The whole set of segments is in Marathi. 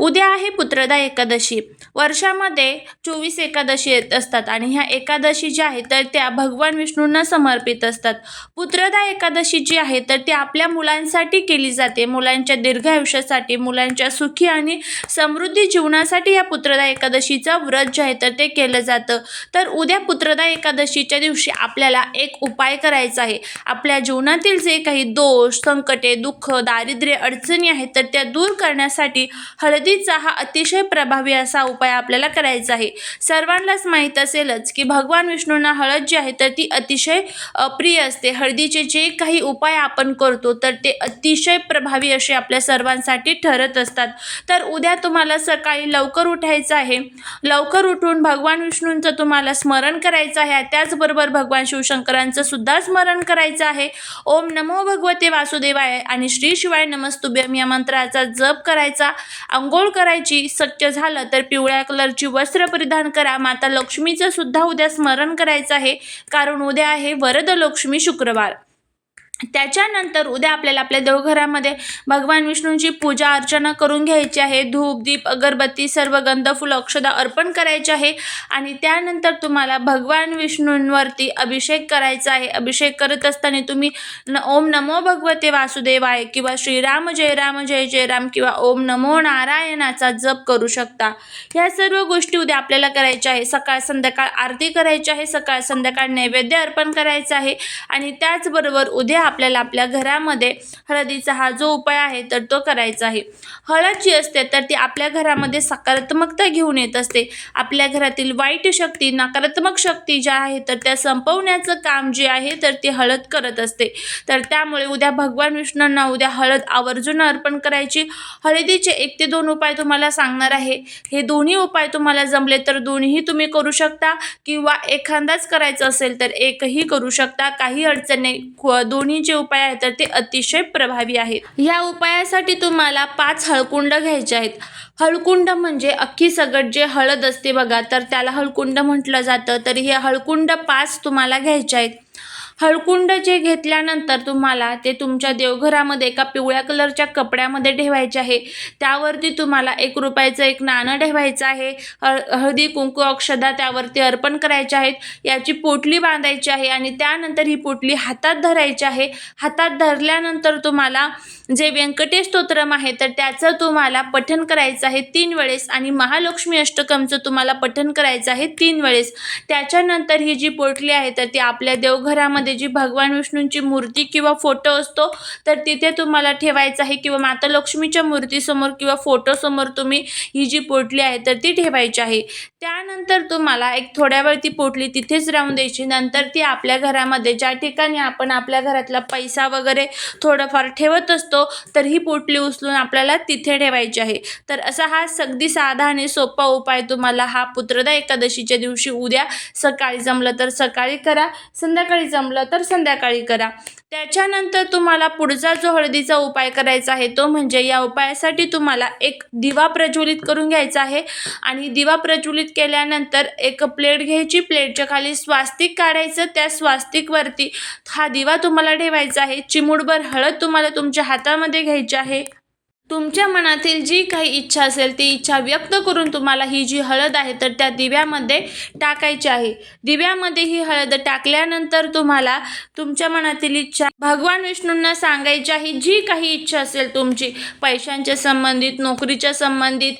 उद्या आहे पुत्रदा एकादशी. वर्षामध्ये चोवीस एकादशी येत असतात आणि ह्या एकादशी ज्या आहेत तर त्या भगवान विष्णूंना समर्पित असतात. पुत्रदा एकादशी जी आहे तर ती आपल्या मुलांसाठी केली जाते. मुलांच्या दीर्घायुष्यासाठी मुलांच्या सुखी आणि समृद्धी जीवनासाठी या पुत्रदा एकादशीचं व्रत जे आहे तर ते केलं जातं. तर उद्या पुत्रदा एकादशीच्या दिवशी आपल्याला एक उपाय करायचा आहे. आपल्या जीवनातील जे काही दोष संकटे दुःख दारिद्र्य अडचणी आहेत तर त्या दूर करण्यासाठी हळदीचा हा अतिशय प्रभावी असा उपाय आपल्याला करायचा आहे. सर्वांनाच माहीत असेलच की भगवान विष्णूंना हळद जी आहे तर ती अतिशय प्रिय असते. हळदीचे जे काही उपाय आपण करतो तर ते अतिशय प्रभावी असे आपल्या सर्वांसाठी ठरत असतात. तर उद्या तुम्हाला सकाळी लवकर उठायचं आहे. लवकर उठून भगवान विष्णूंचं तुम्हाला स्मरण करायचं आहे. त्याचबरोबर भगवान शिवशंकरांचं सुद्धा स्मरण करायचं आहे. ओम नमो भगवते वासुदेवाय आणि श्री शिवाय नमस्तुभ्यम या मंत्राचा जप करायचा. अंगो आंघोळ करायची सच्च झालं तर पिवळ्या कलरची वस्त्र परिधान करा. माता लक्ष्मीचं सुद्धा उद्या स्मरण करायचं आहे. कारण उद्या आहे वरद लक्ष्मी शुक्रवार. त्याच्यानंतर उद्या आपल्याला आपल्या देवघरामध्ये भगवान विष्णूंची पूजा अर्चना करून घ्यायची आहे. धूप दीप अगरबत्ती सर्व गंध फुलं अक्षदा अर्पण करायचे आहे. आणि त्यानंतर तुम्हाला भगवान विष्णूंवरती अभिषेक करायचा आहे. अभिषेक करत असताना तुम्ही न ओम नमो भगवते वासुदेवाय किंवा श्रीराम जय राम जय जय राम किंवा ओम नमो नारायणाचा जप करू शकता. ह्या सर्व गोष्टी उद्या आपल्याला करायच्या आहे. सकाळ संध्याकाळ आरती करायची आहे. सकाळ संध्याकाळ नैवेद्य अर्पण करायचं आहे. आणि त्याचबरोबर उद्या आपल्याला आपल्या घरामध्ये हळदीचा हा जो उपाय आहे तर तो करायचा आहे. हळद जी असते तर ती आपल्या घरामध्ये सकारात्मकता घेऊन येत असते. आपल्या घरातील वाईट शक्ती नकारात्मक शक्ती ज्या आहे तर त्या संपवण्याचं काम जे आहे तर ती हळद करत असते. तर त्यामुळे उद्या भगवान विष्णूंना उद्या हळद आवर्जून अर्पण करायची. हळदीचे एक ते दोन उपाय तुम्हाला सांगणार आहे. हे दोन्ही उपाय तुम्हाला जमले तर दोन्हीही तुम्ही करू शकता. किंवा एखादाच करायचं असेल तर एकही करू शकता. काही अडचण नाही. दोन्ही दोन्ही जे उपाय आहेत तर ते अतिशय प्रभावी आहेत. या उपायासाठी तुम्हाला पाच हळकुंड घ्यायचे आहेत. हळकुंड म्हणजे अख्खी सगट जे हळद असते बघा तर त्याला हळकुंड म्हटलं जातं. तर हे हळकुंड पाच तुम्हाला घ्यायचे आहेत. हळकुंड जे घेतल्यानंतर तुम्हाला ते तुमच्या देवघरामध्ये एका पिवळ्या कलरच्या कपड्यामध्ये ठेवायचे आहे. त्यावरती तुम्हाला एक रुपयाचं एक नाणं ठेवायचं आहे. हळ हळदी कुंकू अक्षदा त्यावरती अर्पण करायचे आहेत. याची पोटली बांधायची आहे आणि त्यानंतर ही पोटली हातात धरायची आहे. हातात धरल्यानंतर तुम्हाला जे व्यंकटेश स्तोत्रम आहे तर त्याचं तुम्हाला पठण करायचं आहे तीन वेळेस आणि महालक्ष्मी अष्टकमचं तुम्हाला पठण करायचं आहे तीन वेळेस. त्याच्यानंतर ही जी पोटली आहे तर ती आपल्या देवघरामध्ये जी भगवान विष्णूंची मूर्ती किंवा फोटो असतो तर तिथे तुम्हाला ठेवायचं आहे किंवा माता लक्ष्मीच्या मूर्तीसमोर किंवा फोटोसमोर तुम्ही ही जी पोटली आहे तर ती ठेवायची आहे. त्यानंतर तुम्हाला एक थोड्या वेळ ती पोटली तिथेच राहून द्यायची. नंतर ती आपल्या घरामध्ये ज्या ठिकाणी आपण आपल्या घरातला पैसा वगैरे थोडंफार ठेवत असतो तर ही पोटली उचलून आपल्याला तिथे ठेवायची आहे. तर असा हा अगदी साधा आणि सोपा उपाय तुम्हाला हा पुत्रदा एकादशीच्या दिवशी उद्या सकाळी जमलं तर सकाळी करा संध्याकाळी जमलं तर संध्याकाळी करा. त्याच्यानंतर तुम्हाला पुढचा जो हळदीचा उपाय करायचा आहे तो म्हणजे या उपायासाठी तुम्हाला एक दिवा प्रज्वलित करून घ्यायचा आहे. आणि दिवा प्रज्वलित केल्यानंतर एक प्लेट घ्यायची प्लेटच्या खाली स्वास्तिक काढायचं त्या स्वास्तिकवरती हा दिवा तुम्हाला ठेवायचा आहे. चिमूटभर हळद तुम्हाला तुमच्या हातामध्ये घ्यायची आहे. तुमच्या मनातील जी काही इच्छा असेल ती इच्छा व्यक्त करून तुम्हाला ही जी हळद आहे तर त्या दिव्यामध्ये टाकायची आहे. दिव्यामध्ये ही हळद टाकल्यानंतर तुम्हाला तुमच्या मनातील इच्छा भगवान विष्णूंना सांगायची आहे जी काही इच्छा असेल तुमची पैशांच्या संबंधित नोकरीच्या संबंधित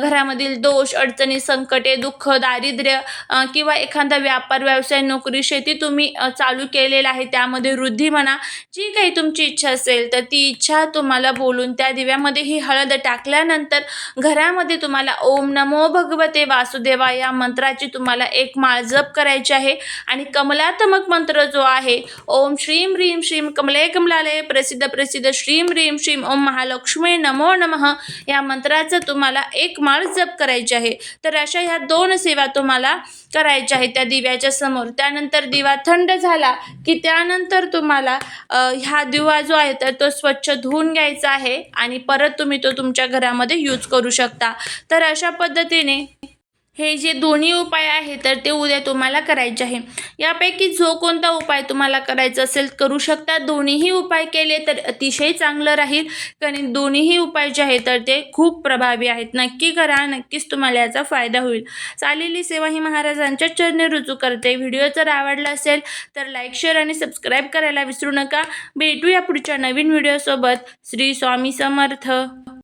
घरामधील दोष अडचणी संकटे दुःख दारिद्र्य किंवा एखादा व्यापार व्यवसाय नोकरी शेती तुम्ही चालू केलेला आहे त्यामध्ये वृद्धी म्हणा जी काही तुमची इच्छा असेल तर ती इच्छा तुम्हाला बोलून त्या दिव्यामध्ये ही हळद टाकल्यानंतर घरामध्ये तुम्हाला ओम नमो भगवते वासुदेवा या मंत्राची तुम्हाला एक माळ जप करायची आहे. आणि कमलात्मक मंत्र जो आहे ओम श्रीम ह्रीम श्रीम कमले कमलालय प्रसिद्ध प्रसिद्ध श्रीम ह्रीम श्रीम ओम महालक्ष्मी नमो नमः या मंत्राचं तुम्हाला एक माळ जप करायची आहे. तर अशा ह्या दोन सेवा तुम्हाला करायच्या आहेत. त्या दिव्याच्या समोर. त्यानंतर दिवा थंड झाला की त्यानंतर तुम्हाला ह्या दिवा जो आहे तर तो स्वच्छ धुवून घ्यायचा आहे आणि परत परत तुम्ही तो तुमच्या घरामध्ये यूज करू शकता. तर अशा पद्धतीने हे जे दोन्ही उपाय आहे तर ते उद्या तुम्हाला करायचे आहे. यापैकी जो कोणता उपाय तुम्हाला करायचा असेल करू शकता. दोन्हीही उपाय केले तर अतिशय चांगलं राहील. कारण दोन्हीही उपाय जे आहेत तर ते खूप प्रभावी आहेत. नक्की करा नक्कीच तुम्हाला याचा फायदा होईल. चालेली सेवा ही महाराजांच्या चरणी रुजू करते. व्हिडिओ जर आवडला असेल तर लाईक शेअर आणि सबस्क्राईब करायला विसरू नका. भेटूया पुढच्या नवीन व्हिडिओसोबत. श्री स्वामी समर्थ.